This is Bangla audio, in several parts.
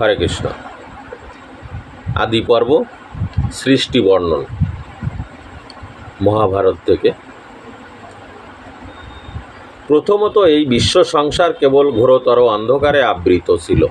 হরে কৃষ্ণ। আদি পর্ব সৃষ্টি বর্ণন, মহাভারত থেকে। প্রথমত এই বিশ্ব সংসার কেবল ঘোরতর অন্ধকারে আবৃত ছিল।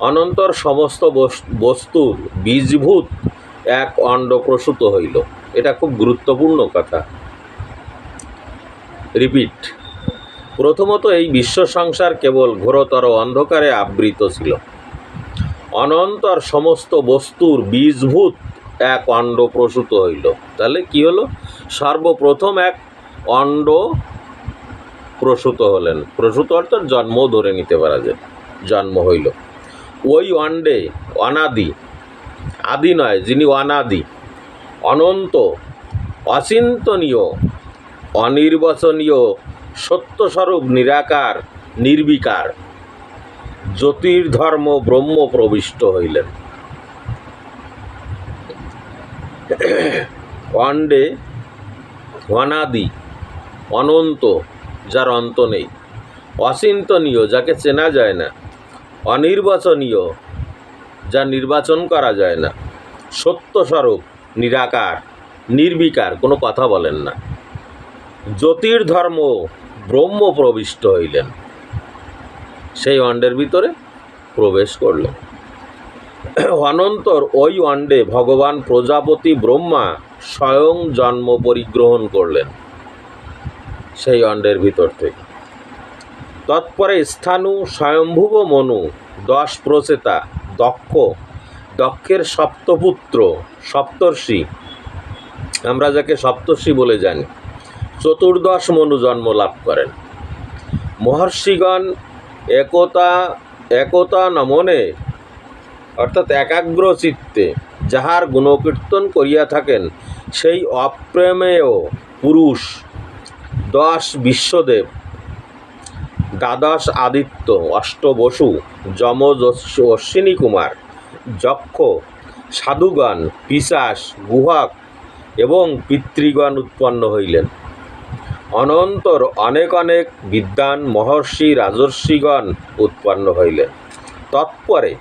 অনন্তর সমস্ত বস- বস্তুর বীজভূত এক অণ্ড প্রসূত হইল। এটা খুব গুরুত্বপূর্ণ কথা। রিপিট, প্রথমত এই বিশ্ব সংসার কেবল ঘোরতর অন্ধকারে আবৃত ছিল। অনন্তর সমস্ত বস্তুর বীজভূত এক অণ্ড প্রসূত হইল। তাহলে কি হলো? সর্বপ্রথম এক অণ্ড প্রসূত হলেন। প্রসূত অর্থাৎ জন্ম ধরে নিতে পারা যায়, জন্ম হইল। ওই অণ্ডে অনাদি, আদি নয়, যিনি অনাদি, অনন্ত, অচিন্তনীয়, অনির্বচনীয়, সত্যস্বরূপ, নিরাকার, নির্বিকার। জ্যোতির্ধর্ম ব্রহ্ম প্রবিষ্ট হইলেন। অণ্ডে অনাদি অনন্ত, যার অন্ত নেই। অচিন্তনীয়, যাকে চেনা যায় না। অনির্বাচনীয়, যা নির্বাচন করা যায় না। সত্যস্বরূপ, নিরাকার, নির্বিকার, কোনো কথা বলেন না। জ্যোতির্ধর্ম ব্রহ্ম প্রবিষ্ট হইলেন। সেই অণ্ডের ভিতরে প্রবেশ করলেন অনন্তর ওই অণ্ডে ভগবান প্রজাপতি ব্রহ্মা স্বয়ং জন্ম পরিগ্রহণ করলেন সেই অণ্ডের ভিতর থেকে। তৎপরে স্থানু স্বয়ম্ভুব মনু দশ প্রচেতা দক্ষ, দক্ষের সপ্তপুত্র সপ্তর্ষি, আমরা যাকে সপ্তর্ষি বলে জানি, চতুর্দশ মনু জন্ম লাভ করেন। মহর্ষিগণ একতা একতা নমনে, অর্থাৎ একাগ্র চিত্তে যাহার গুণকীর্তন করিয়া থাকেন, সেই অপ্রেমেয় পুরুষ, দশ বিশ্বদেব, দ্বাদশ আদিত্য, অষ্ট বসু, যমজ অশ্ব- অশ্বিনী কুমার, যক্ষ, সাধুগণ পিশাস গুহক এবং পিতৃগণ উৎপন্ন হইলেন। অনন্তর অনেক অনেক বিদ্বান মহর্ষি রাজর্ষিগণ উৎপন্ন হইলেন। তৎপরে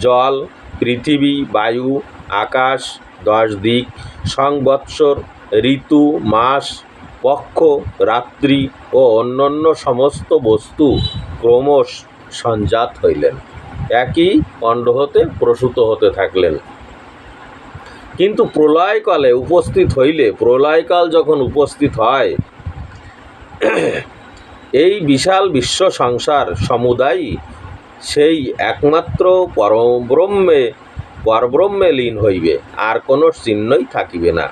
জল, পৃথিবী, বায়ু, আকাশ দশ দিক সংবৎসর, ঋতু, মাস, পক্ষ, রাত্রি ও অন্যান্য সমস্ত বস্তু ক্রমশ সঞ্জাত হইলেন। একই অণ্ড হতে প্রসূত হতে থাকলেন। কিন্তু প্রলয়কালে উপস্থিত হইলে প্রলয়কাল যখন উপস্থিত হয় এই বিশাল বিশ্ব সংসার সমুদায় সেই একমাত্র পরব্রহ্মে পরব্রহ্মে লীন হইবে, আর কোনো চিহ্নই থাকিবে না।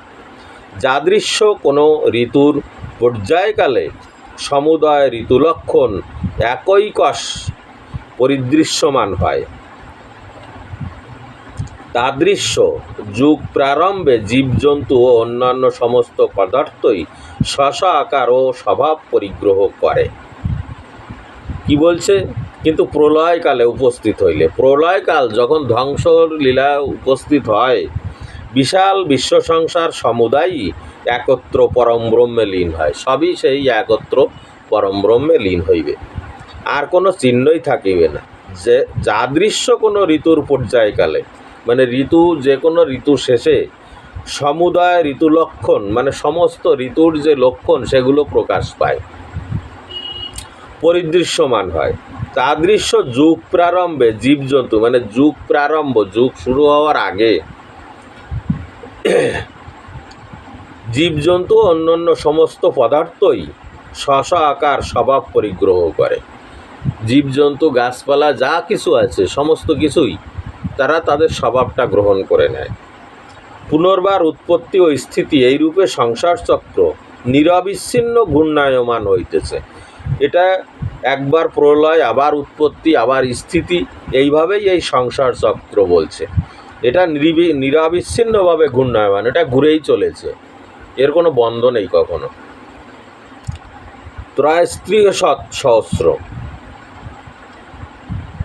যাদৃশ্য কোনো ঋতুর পর্যায়কালে সমুদয় ঋতুলক্ষণ একই কষ পরিদৃশ্যমান হয়। তাদৃশ্য যুগ প্রারম্ভে জীবজন্তু ও অন্যান্য সমস্ত পদার্থই স্ব আকার ও স্বভাব পরিগ্রহ করে। কি বলছে? কিন্তু প্রলয়কালে উপস্থিত হইলে। প্রলয়কাল যখন ধ্বংস লীলা উপস্থিত হয়, বিশাল বিশ্ব সংসার সমুদায়ই একত্র পরম ব্রহ্মে লীন হয়। সবই সেই একত্র পরম ব্রহ্মে লীন হইবে। আর কোনো চিহ্নই থাকিবে না। যে যাদৃশ্য কোনো ঋতুর পর্যায়কালে মানে ঋতু যে কোনো ঋতু শেষে সমুদায় ঋতু লক্ষণ মানে সমস্ত ঋতুর যে লক্ষণ, সেগুলো প্রকাশ পায়। পরিদৃশ্যমান হয়। তাদৃশ্য যুগ প্রারম্ভে জীবজন্তু মানে যুগ প্রারম্ভ, যুগ শুরু হওয়ার আগে জীবজন্তু অন্যান্য সমস্ত পদার্থই স্ব আকার স্বভাব পরিগ্রহ করে। জীবজন্তু, গাছপালা, যা কিছু আছে, সমস্ত কিছুই তারা তাদের স্বভাবটা গ্রহণ করে নেয়। পুনর্বার উৎপত্তি ও স্থিতি এই রূপে সংসার চক্র নিরবিচ্ছিন্ন ঘূর্ণায়মান হইতেছে। এটা একবার প্রলয়, আবার উৎপত্তি, আবার স্থিতি, এইভাবেই এই সংসার চক্র বলছে। এটা নিরিবি, নিরবিচ্ছিন্নভাবে ঘূর্ণায়মান, এটা ঘুরেই চলেছে। এর কোনো বন্ধ নেই কখনো। ত্রয়স্ত্রিয়শত সহস্র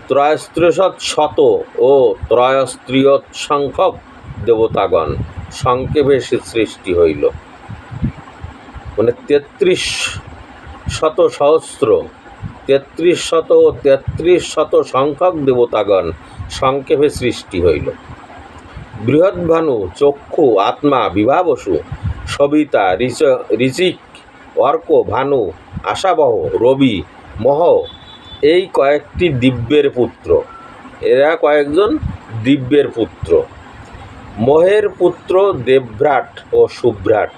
ত্রয়স্ত্রিয়শত শত ও ত্রয়স্ত্রিয়ত সংখ্যক দেবতাগণ সংক্ষেপে সৃষ্টি হইল। মানে তেত্রিশ শত সহস্র, তেত্রিশ শত ও তেত্রিশ শত সংখ্যক দেবতাগণ সংক্ষেপে সৃষ্টি হইল। বৃহৎভানু চক্ষু, আত্মা, বিভাবসু, সবিতা ঋচিক, অর্ক, ভানু, আশাবহ, রবি, মহ, এই কয়েকটি দিব্যের পুত্র। এরা কয়েকজন দিব্যের পুত্র। মহের পুত্র দেবভ্রাট ও সুভ্রাট।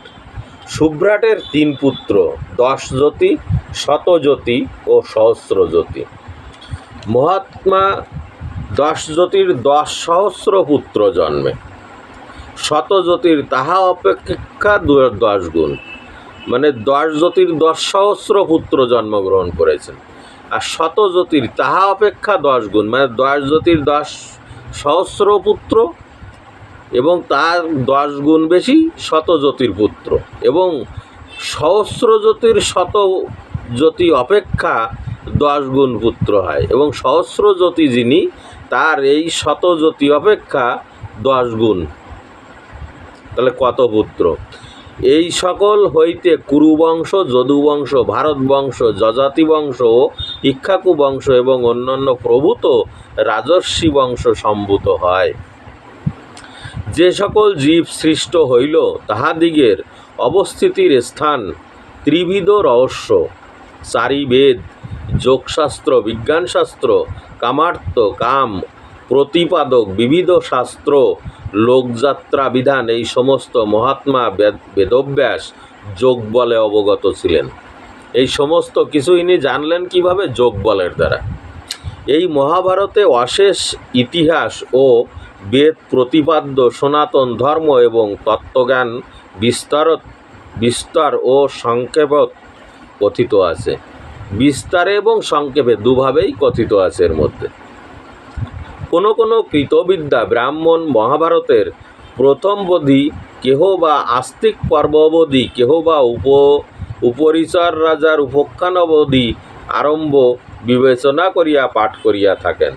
সুভ্রাটের তিন পুত্র, দশ জ্যোতি শতজ্যোতি ও সহস্রজ্যোতি মহাত্মা দশ জ্যোতির দশ সহস্র পুত্র জন্মে। শতজ্যোতির তাহা অপেক্ষা দশ গুণ। মানে দশ জ্যোতির দশ সহস্র পুত্র জন্মগ্রহণ করেছেন। আর শতজ্যোতির তাহা অপেক্ষা দশ গুণ। মানে দশ জ্যোতির দশ সহস্র পুত্র এবং তার দশ গুণ বেশি শতজ্যোতির পুত্র এবং সহস্র জ্যোতির শত জ্যোতি অপেক্ষা দশ গুণ পুত্র হয়। এবং সহস্র জ্যোতি যিনি, তার এই শত জ্যোতি অপেক্ষা দশ গুণ। তাহলে কত পুত্র? এই সকল হইতে কুরুবংশ, যদুবংশ, ভারতবংশ যজাতি বংশ ইক্ষাকু বংশ এবং অন্যান্য প্রভূত রাজস্বী বংশ সম্ভূত হয়। যে সকল জীব সৃষ্ট হইল, তাহাদিগের অবস্থিতির স্থান ত্রিবিধ রহস্য। চারি বেদ যোগশাস্ত্র, বিজ্ঞানশাস্ত্র, কামার্থ, কাম, প্রতিপাদক, বিবিধ শাস্ত্র, লোকযাত্রা বিধান, এই সমস্ত মহাত্মা বেদ- বেদব্যাস যোগ বলে অবগত ছিলেন। এই সমস্ত কিছু ইনি জানলেন কীভাবে যোগ বলের দ্বারা। এই মহাভারতে অশেষ ইতিহাস ও বেদ, প্রতিপাদ্য, সনাতন ধর্ম এবং তত্ত্বজ্ঞান বিস্তার বিস্তার ও সংক্ষেপত কথিত আছে। বিস্তারে এবং সংক্ষেপে দুভাবেই কথিত আছে এর মধ্যে। কোনো কোনো কৃতবিদ্যা ব্রাহ্মণ মহাভারতের প্রথম বোধি কেহ বা আস্তিক পর্ববধি, কেহ বা উপ, উপরিচর রাজার উপাখ্যানবধি আরম্ভ বিবেচনা করিয়া পাঠ করিয়া থাকেন।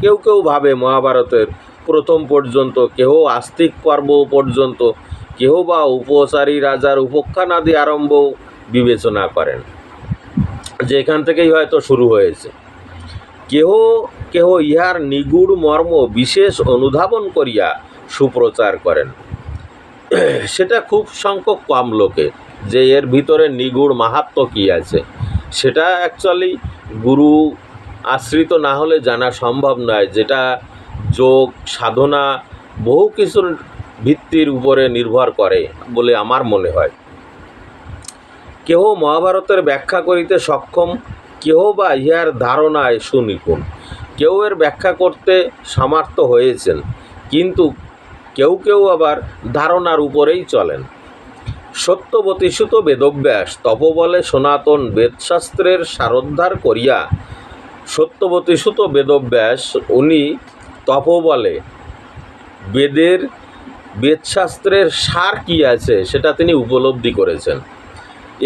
কেউ কেউ ভাবে মহাভারতের প্রথম পর্যন্ত, কেহ আস্তিক পর্ব পর্যন্ত, কেহ বা উপচারী রাজার উপাখ্যানাদি আরম্ভ বিবেচনা করেন। যে এখান থেকেই হয়তো শুরু হয়েছে। কেহ কেহ ইহার নিগুড় মর্ম বিশেষ অনুধাবন করিয়া সুপ্রচার করেন। সেটা খুব সংখ্যক কম লোকে, যে এর ভিতরে নিগুড় মাহাত্ম কী আছে, সেটা অ্যাকচুয়ালি গুরু আশ্রিত না হলে জানা সম্ভব নয়, যেটা যোগ, সাধনা বহু কিছুর ভিত্তির উপরে নির্ভর করে বলে আমার মনে হয়। কেহ মহাভারতের ব্যাখ্যা করিতে সক্ষম, কেহ বা ইহার ধারণায় সুনিপুণ। কেউ এর ব্যাখ্যা করতে সামর্থ্য হয়েছেন, কিন্তু কেউ কেউ আবার ধারণার উপরেই চলেন। সত্যবতীসুত বেদব্যাস তপবলে সনাতন বেদশাস্ত্রের সারোদ্ধার করিয়া সত্যবতীসুত বেদব্যাস উনি তপবলে বেদের বেদশাস্ত্রের সার কী আছে সেটা তিনি উপলব্ধি করেছেন।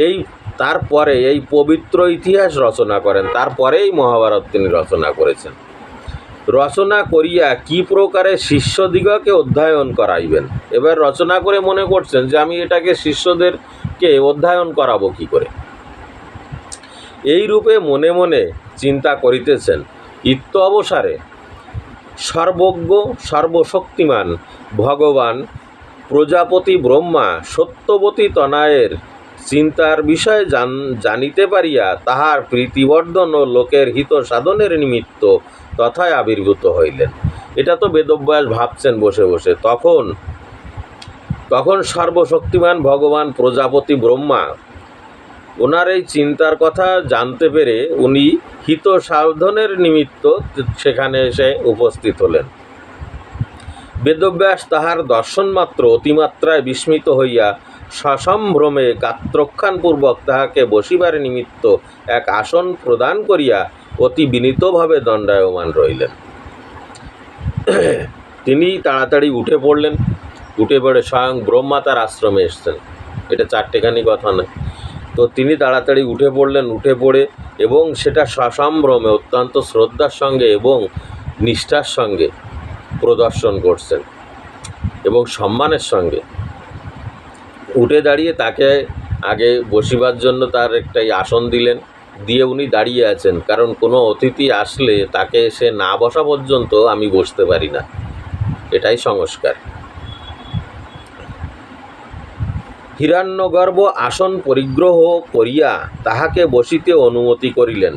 এই তারপরে এই পবিত্র ইতিহাস রচনা করেন, তারপরেই মহাভারত তিনি রচনা করেছেন। রচনা করিয়া কি প্রকারে শিষ্যদিগকে অধ্যয়ন করাইবেন? এবার রচনা করে মনে করছেন যে, আমি এটাকে শিষ্যদেরকে অধ্যয়ন করাবো কি করে? এই রূপে মনে মনে চিন্তা করিতেছেন ইত্য অবসারে। সর্বজ্ঞ, সর্বশক্তিমান, ভগবান, প্রজাপতি ব্রহ্মা, সত্যবতী তনায়ের চিন্তার বিষয় জান, জানিতে পারিয়া তাহার প্রীতিবর্ধন ও লোকের হিত সাধনের নিমিত্ত তথায় আবির্ভূত হইলেন। এটা তো বেদব্যাস ভাবছেন বসে বসে। তখন তখন সর্বশক্তিমান ভগবান প্রজাপতি ব্রহ্মা, ওনার এই চিন্তার কথা জানতে পেরে উনি হিত সাধনের নিমিত্ত সেখানে এসে উপস্থিত হলেন। বেদব্যাস তাহার দর্শনমাত্র অতিমাত্রায় বিস্মিত হইয়া সসম্ভ্রমে গাত্রক্ষানপূর্বক তাহাকে বসিবার নিমিত্ত এক আসন প্রদান করিয়া অতি বিনীতভাবে দণ্ডায়মান রইলেন তিনি তাড়াতাড়ি উঠে পড়লেন। উঠে পড়ে স্বয়ং ব্রহ্মা তার আশ্রমে এসছেন। এটা চারটেখানি কথা নয়। তো তিনি তাড়াতাড়ি উঠে পড়লেন। উঠে পড়ে এবং সেটা সসম্ভ্রমে অত্যন্ত শ্রদ্ধার সঙ্গে এবং নিষ্ঠার সঙ্গে প্রদর্শন করছেন এবং সম্মানের সঙ্গে। উঠে দাঁড়িয়ে তাকে আগে বসিবার জন্য তার একটাই আসন দিলেন, দিয়ে উনি দাঁড়িয়ে আছেন। কারণ কোনো অতিথি আসলে তাকে সে না বসা পর্যন্ত আমি বসতে পারি না। এটাই সংস্কার। হিরণ্যগর্ভ আসন পরিগ্রহ করিয়া তাহাকে বসিতে অনুমতি করিলেন।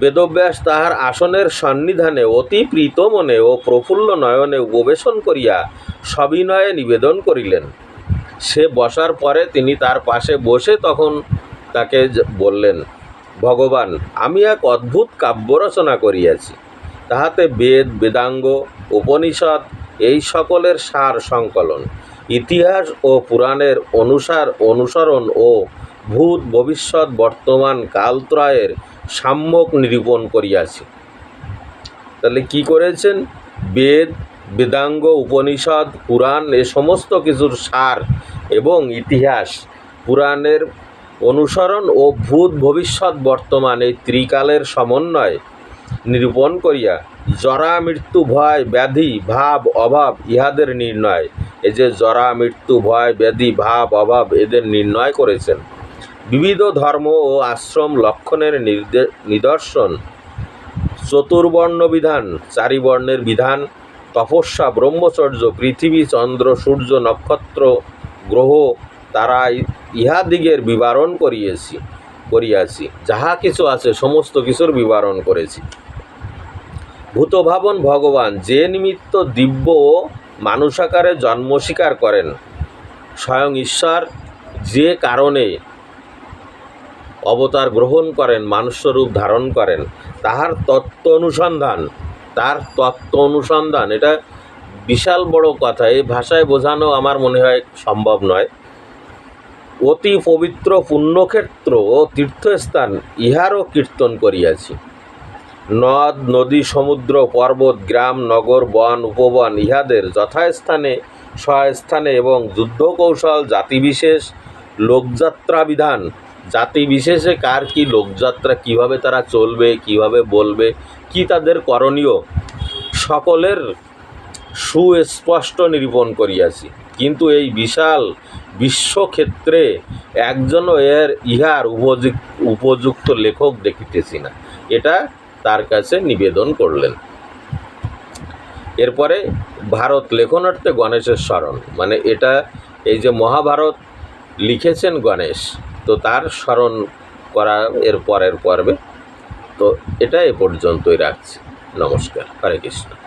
বেদব্যাস তাহার আসনের সন্নিধানে অতি প্রীত মনে ও প্রফুল্ল নয়নে উপবেশন করিয়া সবিনয়ে নিবেদন করিলেন। সে বসার পরে তিনি তার পাশে বসে তখন তাকে বললেন, ভগবান, আমি এক অদ্ভুত কাব্য রচনা করিয়াছি। তাহাতে বেদ, বেদাঙ্গ, উপনিষদ, এই সকলের সার সংকলন। ইতিহাস ও পুরাণের অনুসার, অনুসরণ ও ভূত ভবিষ্যৎ বর্তমান কালত্রয়ের সাম্যক নিরূপণ করিয়াছে। তাহলে কি করেছেন? বেদ, বেদাঙ্গ, উপনিষদ, পুরাণ এ সমস্ত কিছুর সার এবং ইতিহাস, পুরাণের অনুসরণ ও ভূত ভবিষ্যৎ বর্তমান এই ত্রিকালের সমন্বয় নিরূপণ করিয়া, জরা, মৃত্যু, ভয়, ব্যাধি, ভাব, অভাব ইহাদের নির্ণয় এই যে জরা, মৃত্যু, ভয়, ব্যাধি, ভাব, অভাব এদের নির্ণয় করেছেন। বিবিধ ধর্ম ও আশ্রম লক্ষণের নিদর্শন। চতুর্বর্ণ বিধান চারি বর্ণের বিধান, তপস্যা, ব্রহ্মচর্য, পৃথিবী, চন্দ্র, সূর্য, নক্ষত্র, গ্রহ, তারা ইহাদিগের বিবরণ করিয়েছি, করিয়াছি। যাহা কিছু আছে, সমস্ত কিছুর বিবরণ করেছি। ভূতভাবন ভগবান, যে নিমিত্ত দিব্য ও মানুষাকারে জন্ম স্বীকার করেন। স্বয়ং ঈশ্বর যে কারণে অবতার গ্রহণ করেন, মানুষ্যরূপ ধারণ করেন, তাহার তত্ত্ব অনুসন্ধান, তার তত্ত্ব অনুসন্ধান, এটা বিশাল বড় কথা। এই ভাষায় বোঝানো আমার মনে হয় সম্ভব নয়। অতি পবিত্র পুণ্যক্ষেত্র ও তীর্থস্থান ইহারও কীর্তন করিয়াছি। নদ, নদী, সমুদ্র, পর্বত, গ্রাম, নগর, বন, উপবন ইহাদের যথাস্থানে স্বস্থানে এবং যুদ্ধ কৌশল জাতিবিশেষ, লোকযাত্রা বিধান। জাতি বিশেষে কার কি লোকযাত্রা, কীভাবে তারা চলবে, কীভাবে বলবে, কি তাদের করণীয়, সকলের সুস্পষ্ট নিরূপণ করিয়াছি। কিন্তু এই বিশাল বিশ্বক্ষেত্রে একজনও এর ইহার উপযুক্ত উপযুক্ত লেখক দেখিতেছি না। এটা তার কাছে নিবেদন করলেন। এরপরে ভারত লেখনার্থে গণেশের স্মরণ মানে এটা এই যে মহাভারত লিখেছেন গণেশ, তো তার স্মরণ করা এর পরের পর্বে। তো এটা এ পর্যন্তই রাখছি। নমস্কার। হরে কৃষ্ণ।